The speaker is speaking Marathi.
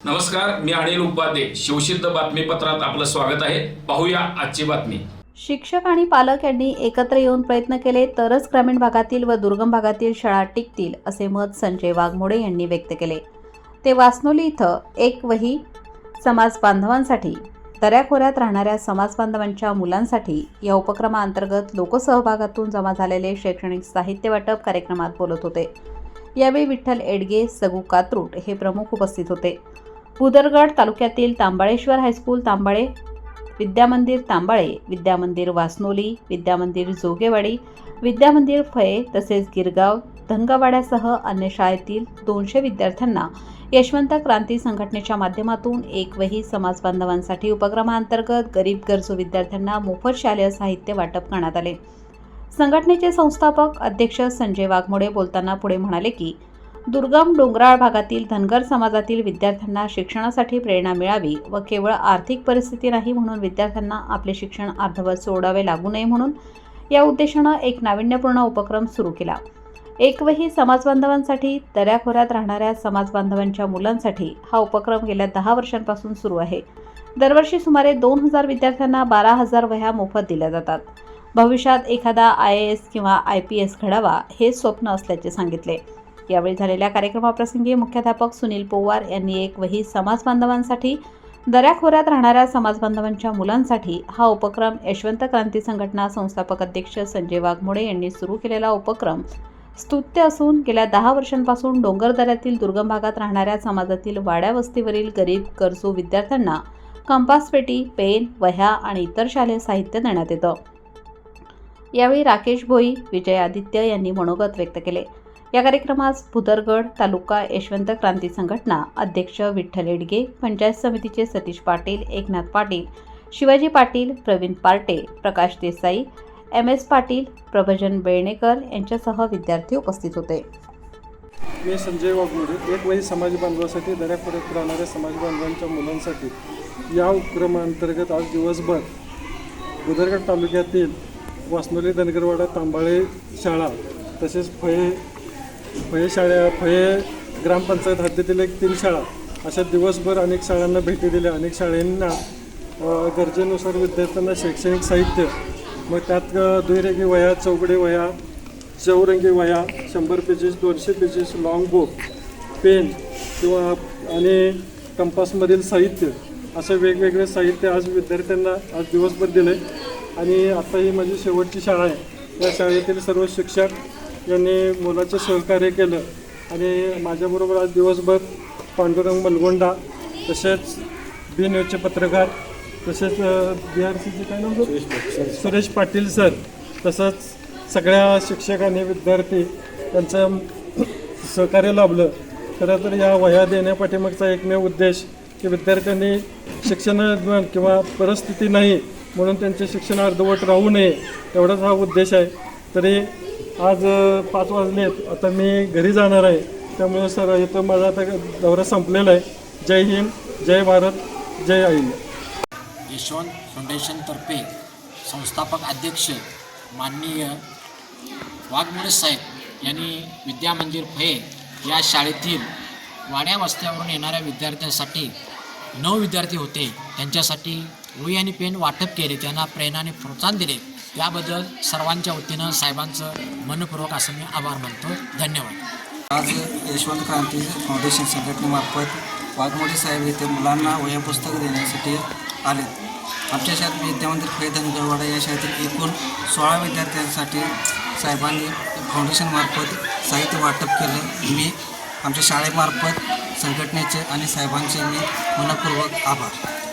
नमस्कार मी अनिल उपाध्ये. शिवसिद्ध बातमीपत्रात आपलं स्वागत आहे. पाहूया आजची बातमी. शिक्षक आणि पालक यांनी एकत्र येऊन प्रयत्न केले तरच ग्रामीण भागातील व दुर्गम भागातील शाळा टिकतील असे मत संजय वाघमोडे यांनी व्यक्त केले. ते वासनोली इथं एक वही समाज बांधवांसाठी दऱ्याखोऱ्यात राहणाऱ्या समाजबांधवांच्या मुलांसाठी या उपक्रमाअंतर्गत लोकसहभागातून जमा झालेले शैक्षणिक साहित्य वाटप कार्यक्रमात बोलत होते. यावेळी विठ्ठल एडगे सगू कात्रूट हे प्रमुख उपस्थित होते. भुदरगड तालुक्यातील तांबाळेश्वर हायस्कूल तांबाळे विद्यामंदिर तांबाळे विद्यामंदिर वासनोली विद्यामंदिर जोगेवाडी विद्यामंदिर फये तसेच गिरगाव धनगावाड्यासह अन्य शाळेतील दोनशे विद्यार्थ्यांना यशवंत क्रांती संघटनेच्या माध्यमातून एक वही समाज बांधवांसाठी उपक्रमांतर्गत गरीब गरजू विद्यार्थ्यांना मोफत शालेय साहित्य वाटप करण्यात आले. संघटनेचे संस्थापक अध्यक्ष संजय वाघमोडे बोलताना पुढे म्हणाले की दुर्गम डोंगराळ भागातील धनगर समाजातील विद्यार्थ्यांना शिक्षणासाठी प्रेरणा मिळावी व केवळ आर्थिक परिस्थिती नाही म्हणून विद्यार्थ्यांना आपले शिक्षण अर्धवट सोडावे लागू नये म्हणून या उद्देशानं एक नाविन्यपूर्ण उपक्रम सुरू केला. एकवही समाजबांधवांसाठी दऱ्याखोऱ्यात राहणाऱ्या समाजबांधवांच्या मुलांसाठी हा उपक्रम गेल्या दहा वर्षांपासून सुरू आहे. दरवर्षी सुमारे दोन हजार विद्यार्थ्यांना बारा हजार वह्या मोफत दिल्या जातात. भविष्यात एखादा आय ए एस किंवा आय पी एस घडावा हे स्वप्न असल्याचे सांगितले. यावेळी झालेल्या कार्यक्रमाप्रसंगी मुख्याध्यापक सुनील पोवार यांनी एक वही समाजबांधवांसाठी दऱ्याखोऱ्यात राहणाऱ्या समाजबांधवांच्या मुलांसाठी हा उपक्रम यशवंत क्रांती संघटना संस्थापक अध्यक्ष संजय वाघमोडे यांनी सुरू केलेला उपक्रम स्तुत्य असून गेल्या दहा वर्षांपासून डोंगरदऱ्यातील दुर्गम भागात राहणाऱ्या समाजातील वाड्या वस्तीवरील गरीब गरजू विद्यार्थ्यांना कंपास पेटी पेन वह्या आणि इतर शालेय साहित्य देण्यात येतं. यावेळी राकेश भोई विजय आदित्य यांनी मनोगत व्यक्त केले. या कार्यक्रमास भुदरगड तालुका यशवंत क्रांती संघटना अध्यक्ष विठ्ठल एडगे पंचायत समितीचे सतीश पाटील एकनाथ पाटील शिवाजी पाटील प्रवीण पार्टे प्रकाश देसाई एम एस पाटील प्रभजन बेळणेकर यांच्यासह विद्यार्थी उपस्थित होते. मी संजय वाघमोडे एक वही समाज बांधवासाठी दऱ्याखोऱ्यात राहणाऱ्या समाज बांधवांच्या मुलांसाठी या उपक्रमाअंतर्गत आज दिवसभर उदरगड तालुक्यातील वासनोली धनगरवाडा तांबाळे शाळा तसेच फये फये शाळा फये ग्रामपंचायत हद्दीतील एक तीन शाळा अशा दिवसभर अनेक शाळांना भेटी दिल्या. अनेक शाळांना गरजेनुसार विद्यार्थ्यांना शैक्षणिक साहित्य मग त्यात दुहेरंगी वह्या वया चौकडे वया चौरंगी वया शंभर पेजेस दोनशे पेजेस लॉंग बुक पेन किंवा आणि कंपासमधील साहित्य असं वेगवेगळे साहित्य आज विद्यार्थ्यांना आज दिवसभर दिलं. आहे आणि आता ही माझी शेवटची शाळा आहे. या शाळेतील सर्व शिक्षक यांनी मुलाचं सहकार्य केलं. आणि माझ्याबरोबर आज दिवसभर पांडुरंग मलगोंडा तसेच बी न्यूजचे पत्रकार तसेच बी आर सीचे काय नाव सुरेश पाटील सर. तसंच सगळ्या शिक्षकांनी विद्यार्थी त्यांचं सहकार्य लाभलं. खरं तर या वह्या देण्यापाठीमागचा एकमेव उद्देश की विद्यार्थ्यांनी शिक्षण किंवा परिस्थिती नाही म्हणून त्यांचे शिक्षण अर्धवट राहू नये एवढाच हा उद्देश आहे. तरी आज पाच वाजलेत. आता मी घरी जाणार आहे. त्यामुळे सर इथं माझा आता दौरा संपलेला आहे. जय हिंद जय भारत जय आई यशवंत फाउंडेशनतर्फे संस्थापक अध्यक्ष माननीय वाघमोडे साहेब यांनी विद्यामंदिर फये या शाळेतील वाड्या वस्त्यावरून येणाऱ्या विद्यार्थ्यांसाठी नऊ विद्यार्थी होते. त्यांच्यासाठी वही आणि पेन वाटप केले. त्यांना प्रेरणाने प्रोत्साहन दिले. याबद्दल सर्वांच्या वतीनं साहेबांचं मनपूर्वक असं मी आभार मानतो. धन्यवाद. आज यशवंत क्रांती फाउंडेशन संघटनेमार्फत वाघमोडे साहेब येथे मुलांना वह्या पुस्तकं देण्यासाठी आलेत. आमच्या शाळेत विद्यामंदिर फैदनगडवाडा या शाळेतील एकूण सोळा विद्यार्थ्यांसाठी साहेबांनी फाउंडेशनमार्फत साहित्य वाटप केलं. मी आमच्या शाळेमार्फत संघटनेचे आणि साहेबांचे मी मनपूर्वक आभार.